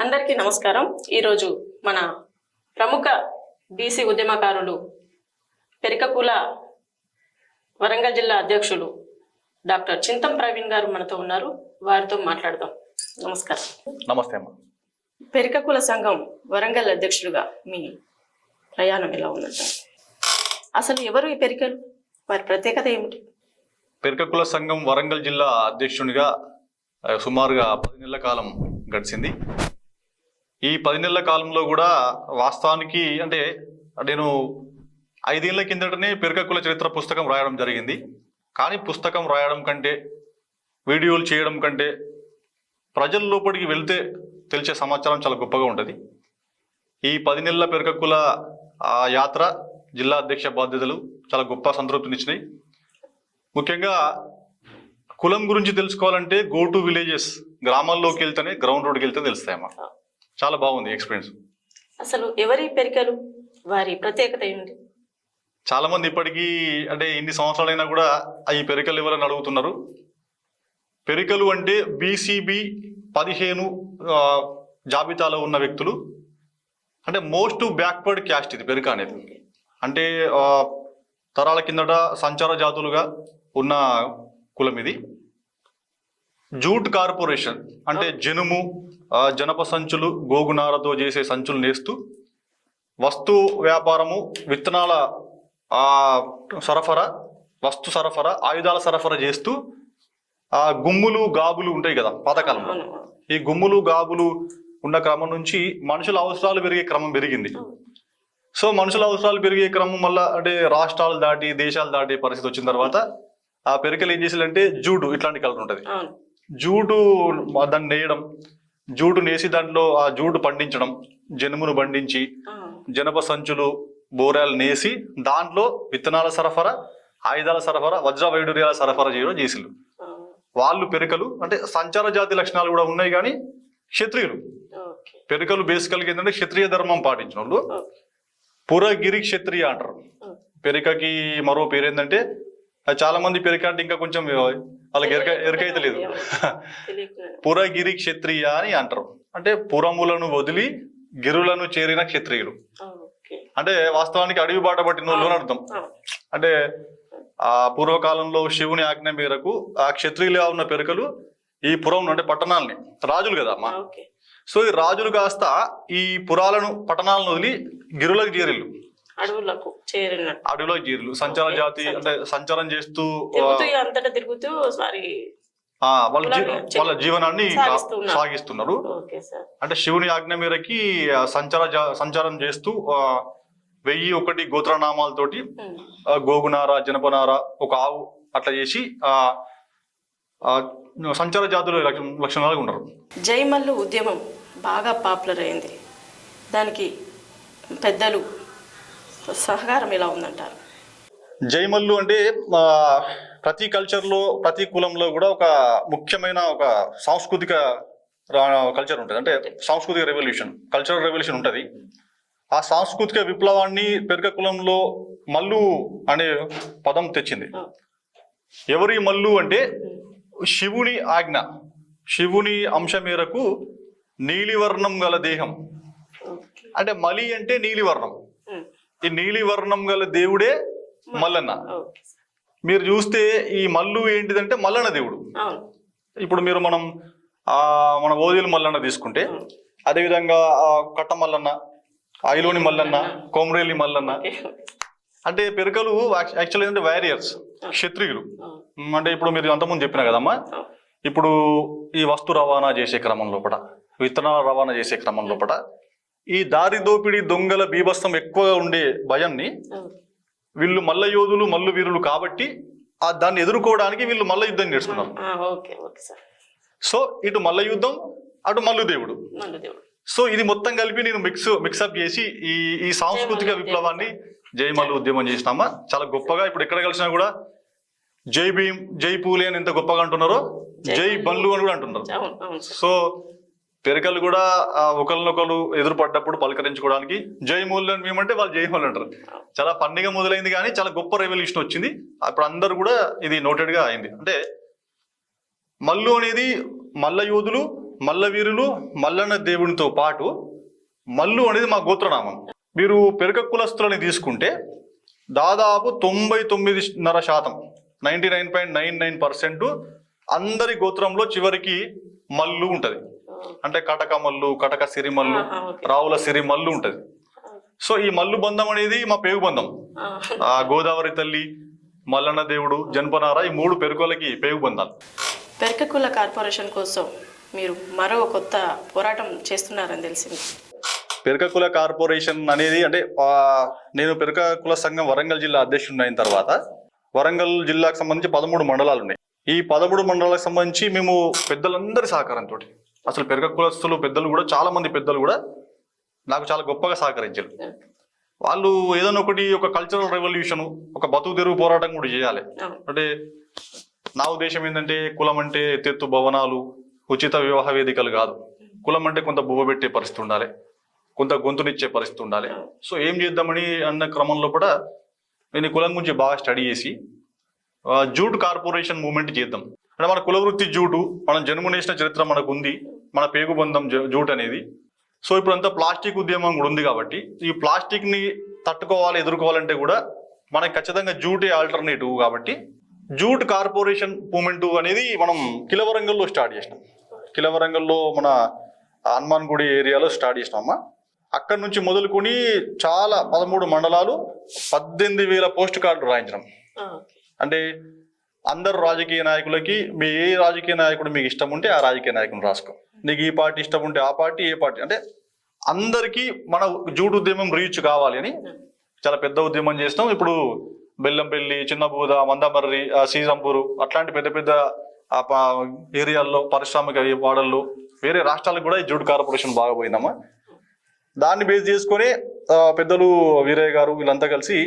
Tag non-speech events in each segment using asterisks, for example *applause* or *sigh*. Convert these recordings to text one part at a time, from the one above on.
అందరికీ నమస్కారం. ఈరోజు మన ప్రముఖ బీసీ ఉద్యమకారులు పెరికకుల వరంగల్ జిల్లా అధ్యక్షులు డాక్టర్ చింతం ప్రవీణ్ గారు మనతో ఉన్నారు. వారితో మాట్లాడదాం. నమస్కారం. నమస్తే అమ్మ. పెరికకుల సంఘం వరంగల్ అధ్యక్షులుగా మీ ప్రయాణం ఎలా ఉందంట? అసలు ఎవరు ఈ పెరికలు? వారి ప్రత్యేకత ఏమిటి? పెరకకుల సంఘం వరంగల్ జిల్లా అధ్యక్షునిగా సుమారుగా పది నెలల కాలం గడిచింది. ఈ పది నెలల కాలంలో కూడా వాస్తవానికి అంటే నేను ఐదేళ్ళ కిందటనే పెరకకుల చరిత్ర పుస్తకం రాయడం జరిగింది. కానీ పుస్తకం రాయడం కంటే వీడియోలు చేయడం కంటే ప్రజల లోపలికి వెళ్తే తెలిసే సమాచారం చాలా గొప్పగా ఉంటుంది. ఈ పది నెలల పెరకకుల యాత్ర జిల్లా అధ్యక్ష బాధ్యతలు చాలా గొప్ప సంతృప్తినిచ్చినాయి. ముఖ్యంగా కులం గురించి తెలుసుకోవాలంటే గో టు విలేజెస్ గ్రామాల్లోకి వెళ్తేనే గ్రౌండ్ రోడ్కి వెళ్తే తెలుస్తాయన్నమాట చాలా బాగుంది ఎక్స్పీరియన్స్. అసలు ఎవరి పెరికలు? వారి ప్రత్యేకత ఏమిటి చాలా మంది ఇప్పటికీ అంటే ఇన్ని సంవత్సరాలైనా కూడా ఈ పెరికలు ఎవరని అడుగుతున్నారు. పెరికలు అంటే బీసీబీ పదిహేను జాబితాలో ఉన్న వ్యక్తులు. అంటే మోస్ట్ బ్యాక్వర్డ్ క్యాస్ట్ ఇది పెరిక అనేది. అంటే తరాల కిందట సంచార జాతులుగా ఉన్న కులం ఇది. జూట్ కార్పొరేషన్ అంటే జనుము జనప సంచులు గోగునారతో చేసే సంచులు నేస్తూ వస్తు వ్యాపారము విత్తనాల ఆ, సరఫరా వస్తు సరఫరా ఆయుధాల సరఫరా చేస్తూ ఆ గుమ్ములు గాబులు ఉంటాయి కదా పాతకాలంలో. ఈ గుమ్ములు గాబులు ఉన్న క్రమం నుంచి మనుషుల అవసరాలు పెరిగే క్రమం పెరిగింది. సో మనుషుల అవసరాలు పెరిగే క్రమం వల్ల అంటే రాష్ట్రాలు దాటి దేశాలు దాటే పరిస్థితి వచ్చిన తర్వాత ఆ పెరికలు ఏం చేసేదంటే జూటు ఇట్లాంటి కలర్ ఉంటుంది. జూటు దాన్ని నేయడం జూటు నేసి దాంట్లో ఆ జూటు పండించడం జనుమును పండించి జనప సంచులు బోరాలు నేసి దాంట్లో విత్తనాల సరఫరా ఆయుధాల సరఫరా వజ్ర వైడూర్యాల సరఫరా చేయడం ఆ, వాళ్ళు పెరికలు అంటే సంచార జాతి లక్షణాలు కూడా ఉన్నాయి కానీ క్షత్రియులు. పెరికలు బేసికల్గా ఏంటంటే క్షత్రియ ధర్మం పాటించిన వాళ్ళు. పురగిరి క్షత్రియ అంటారు. పెరికకి మరో పేరు ఏంటంటే చాలా మంది పెరిక అంటే ఇంకా కొంచెం వాళ్ళకి ఎరక ఎరకైతే లేదు. *laughs* పురగిరి క్షత్రియ అని అంటారు. అంటే పురములను వదిలి గిరులను చేరిన క్షత్రియులు. అంటే వాస్తవానికి అడవి బాట పట్టిన వాళ్ళు అర్థం. అంటే ఆ పూర్వకాలంలో శివుని ఆజ్ఞ మేరకు ఆ క్షత్రియులుగా ఉన్న పెరుకలు ఈ పురం అంటే పట్టణాలని రాజులు కదా అమ్మా. సో ఈ రాజులు కాస్త ఈ పురాలను పట్టణాలను వదిలి గిరులకు చేరిళ్ళు అడవులకు చేరినట్టు. అడవిలోకి చేరిళ్ళు సంచార జాతి. అంటే సంచారం చేస్తూ తిరుగుతూ అంతటా తిరుగుతూ సారీ వాళ్ళ జీవనాన్ని సాగిస్తున్నారు. అంటే శివుని ఆజ్ఞ మేరకి సంచార సంచారం చేస్తూ వెయ్యి ఒకటి గోత్రనామాలతోటి ఉమ్, ఆ, గోగునార జనపనార ఒక ఆవు అట్లా చేసి ఆ సంచార జాతుల లక్ష- లక్షణాలుగా ఉన్నారు. జైమల్లు ఉద్యమం బాగా పాపులర్ అయింది. దానికి పెద్దలు సహకారం ఎలా ఉందంటారు. జైమల్లు అంటే ప్రతి కల్చర్లో ప్రతి కులంలో కూడా ఒక ముఖ్యమైన ఒక సాంస్కృతిక కల్చర్ ఉంటుంది. అంటే సాంస్కృతిక రెవల్యూషన్ కల్చరల్ రెవల్యూషన్ ఉంటుంది. ఆ సాంస్కృతిక విప్లవాన్ని పెరక కులంలో మల్లు అనే పదం తెచ్చింది. ఎవరి మల్లు అంటే శివుని ఆజ్ఞ. శివుని అంశ మేరకు నీలివర్ణం గల దేహం. అంటే మలి అంటే నీలివర్ణం. ఈ నీలివర్ణం గల దేవుడే మల్లన్న. మీరు చూస్తే ఈ మల్లు ఏంటిదంటే మల్లన్న దేవుడు. ఇప్పుడు మీరు మనం ఆ మన ఓదిల మల్లన్న తీసుకుంటే అదేవిధంగా ఆ కట్ట మల్లన్న ఐలోని మల్లన్న కోమరేలి మల్లన్న. అంటే పెరకలు యాక్చువల్ ఏంటంటే వారియర్స్ క్షత్రియులు అంటే ఇప్పుడు మీరు అంతకుముందు చెప్పిన కదమ్మా. ఇప్పుడు ఈ వస్తు రవాణా చేసే క్రమం లోపల విత్తనాల రవాణా చేసే క్రమం లోపల ఈ దారి దోపిడీ దొంగల బీభత్సం ఎక్కువగా ఉండే భయాన్ని. వీళ్ళు మల్ల యోధులు మల్లు వీరులు కాబట్టి ఆ దాన్ని ఎదుర్కోవడానికి వీళ్ళు మల్ల యుద్ధం సార్. సో ఇటు మల్ల యుద్ధం అటు మల్లు దేవుడు. సో ఇది మొత్తం కలిపి నేను మిక్స్ మిక్సప్ చేసి ఈ ఈ సాంస్కృతిక విప్లవాన్ని జై మల్లు. ఉద్యమం చేసినామా? చాలా గొప్పగా ఇప్పుడు ఎక్కడ కలిసినా కూడా జై భీమ్ జై పూలే అని ఎంత గొప్పగా అంటున్నారో? జై బల్లు అని కూడా అంటున్నారు. సో పెరకలు కూడా ఒకరినొకరు ఎదురుపడ్డప్పుడు పలకరించుకోవడానికి జై అని మేమంటే వాళ్ళు జయమూల్ అంటారు. చాలా పండుగ మొదలైంది కానీ చాలా గొప్ప రెవల్యూషన్ వచ్చింది. అప్పుడు అందరు కూడా ఇది నోటెడ్గా అయింది. అంటే మల్లు అనేది మల్ల యోధులు మల్లవీరులు మల్లన్న దేవునితో పాటు మల్లు అనేది మా గోత్రనామం. మీరు పెరక కులస్తులని తీసుకుంటే దాదాపు తొంభై తొమ్మిదిన్నర శాతం ninety nine point nine nine percent అందరి గోత్రంలో చివరికి మల్లు ఉంటుంది. అంటే కటక మల్లు కటక సిరిమల్లు. రావుల సిరిమల్లు ఉంటది. సో ఈ మల్లు బంధం అనేది మా పేగు బంధం. ఆ, గోదావరి తల్లి మల్లన్న దేవుడు జనపనార ఈ మూడు పెరుకోలకి పేగు బంధాలు. పెరకకుల కార్పొరేషన్ కోసం మీరు మరో కొత్త పోరాటం చేస్తున్నారని తెలిసింది. పెరకకుల కార్పొరేషన్ అనేది అంటే నేను పెరకకుల సంఘం వరంగల్ జిల్లా అధ్యక్షుడిని అయిన తర్వాత వరంగల్ జిల్లాకు సంబంధించి పదమూడు మండలాలు ఉన్నాయి. ఈ పదమూడు మండలాలకు సంబంధించి మేము పెద్దలందరి సహకారంతో అసలు పెరక కులస్తులు పెద్దలు కూడా చాలా మంది పెద్దలు కూడా నాకు చాలా గొప్పగా సహకరించారు. వాళ్ళు ఏదైనా ఒకటి ఒక కల్చరల్ రెవల్యూషన్ ఒక బతుకు తెరువు పోరాటం కూడా చేయాలి. అంటే నా ఉద్దేశం ఏంటంటే కులం అంటే ఎత్తెత్తు భవనాలు ఉచిత వివాహ వేదికలు కాదు. కులం అంటే కొంత బువ్వ పెట్టే పరిస్థితి ఉండాలి. కొంత గొంతునిచ్చే పరిస్థితి ఉండాలి. సో ఏం చేద్దామని అన్న క్రమంలో కూడా నేను కులం గురించి బాగా స్టడీ చేసి జూట్ కార్పొరేషన్ మూవ్మెంట్ చేద్దాం. అంటే మన కుల వృత్తి జూటు మనం జన్మనేసిన చరిత్ర మనకు ఉంది మన పేగుబంధం జూట్ అనేది. సో ఇప్పుడు అంతా ప్లాస్టిక్ ఉద్యమం కూడా ఉంది కాబట్టి ఈ ప్లాస్టిక్ని తట్టుకోవాలి ఎదుర్కోవాలంటే కూడా మనకి ఖచ్చితంగా జూటే ఆల్టర్నేటివ్ కాబట్టి జూట్ కార్పొరేషన్ మూమెంట్ అనేది మనం కిలవరంగల్లో స్టార్ట్ చేసినాం. కిలవరంగల్లో మన హనుమాన్ గుడి ఏరియాలో స్టార్ట్ చేసినామా? అక్కడ నుంచి మొదలుకొని చాలా పదమూడు మండలాలు పద్దెనిమిది వేల పోస్ట్ కార్డులు రాయించడం. అంటే అందరు రాజకీయ నాయకులకి మీ ఏ రాజకీయ నాయకుడు మీకు ఇష్టం ఉంటే ఆ రాజకీయ నాయకుని రాసుకో. నీకు ఈ పార్టీ ఇష్టం ఉంటే ఆ పార్టీ ఏ పార్టీ? అంటే అందరికీ మన జూటు ఉద్యమం రీచ్ కావాలి అని చాలా పెద్ద ఉద్యమం చేస్తాం ఇప్పుడు బెల్లంపల్లి చిన్నబూద మందమర్రి సీజంపూరు అట్లాంటి పెద్ద పెద్ద ఏరియాల్లో పారిశ్రామిక వాడల్లో వేరే రాష్ట్రాలకు కూడా ఈ జూటు కార్పొరేషన్ బాగా పోయిందమ్మా. దాన్ని బేస్ చేసుకొని పెద్దలు వీరయ్య గారు వీళ్ళంతా కలిసి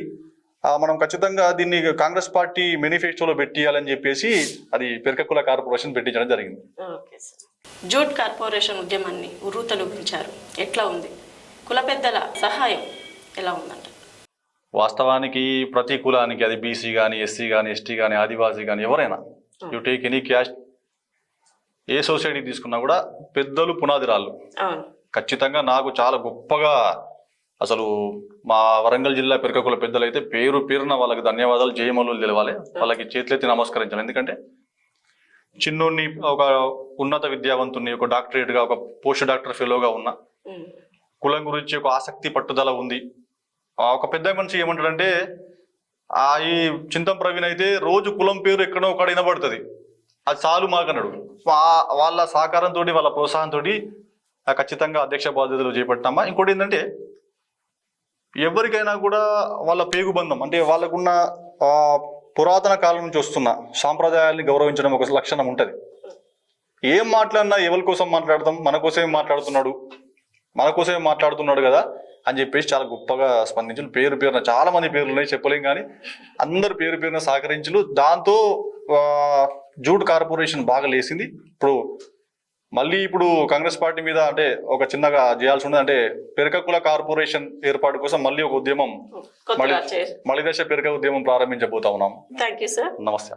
మనం ఖచ్చితంగా దీన్ని కాంగ్రెస్ పార్టీ మేనిఫెస్టోలో పెట్టియాలని చెప్పేసి అది పెరకకుల కార్పొరేషన్ పెట్టించడం జరిగింది. Okay sir. జూట్ కార్పొరేషన్ ఉద్యమాన్ని ఉర్రూతలూపించారు. ఎట్లా ఉంది? కుల పెద్దల సహాయం ఎలా ఉందంట? వాస్తవానికి ప్రతి కులానికి అది బీసీ కానీ ఎస్సీ కానీ ఎస్టీ కానీ ఆదివాసీ కానీ ఎవరైనా you take any caste a society తీసుకున్నా కూడా పెద్దలు పునాది రాళ్ళు అవును. ఖచ్చితంగా నాకు చాలా గొప్పగా అసలు మా వరంగల్ జిల్లా పెరకకుల పెద్దలైతే పేరు పేరున వాళ్ళకి ధన్యవాదాలు జయమలు తెలవాలి. వాళ్ళకి చేతులెత్తి నమస్కరించాలి. ఎందుకంటే చిన్నోడిని ఒక ఉన్నత విద్యావంతుని ఒక డాక్టరేట్గా ఒక పోస్ట్ డాక్టర్ ఫెలోగా ఉన్న. కులం గురించి ఒక ఆసక్తి పట్టుదల ఉంది. ఆ ఒక పెద్ద మనిషి ఏమంటాడంటే ఆ ఈ చింతం ప్రవీణ్ అయితే రోజు కులం పేరు ఎక్కడో ఒకడ వినబడుతుంది. అది చాలు మాకన్నాడు. వాళ్ళ సహకారంతో వాళ్ళ ప్రోత్సాహంతో ఖచ్చితంగా అధ్యక్ష బాధ్యతలు చేపట్టామా? ఇంకోటి ఏంటంటే ఎవరికైనా కూడా వాళ్ళ పేగు బంధం అంటే వాళ్ళకున్న ఆ, పురాతన కాలం నుంచి వస్తున్న సాంప్రదాయాల్ని గౌరవించడం ఒక లక్షణం ఉంటుంది. ఏం మాట్లాడినా ఎవరి కోసం మాట్లాడతాం? మన కోసమే మాట్లాడుతున్నాడు. మన కోసమే మాట్లాడుతున్నాడు కదా అని చెప్పేసి చాలా గొప్పగా స్పందించు. పేరు పేరున చాలా మంది పేర్లు ఉన్నాయి చెప్పలేం కానీ అందరు పేరు పేరున సహకరించలు. దాంతో జూట్ కార్పొరేషన్ బాగా లేసింది ఇప్పుడు మళ్ళీ ఇప్పుడు కాంగ్రెస్ పార్టీ మీద అంటే ఒక చిన్నగా చేయాల్సి ఉంది అంటే పెరకకుల కార్పొరేషన్ ఏర్పాటు కోసం మళ్ళీ ఒక ఉద్యమం మళ్ళీ దశ పెరక ఉద్యమం ప్రారంభించబోతా ఉన్నాం. థ్యాంక్ యూ సార్ నమస్తే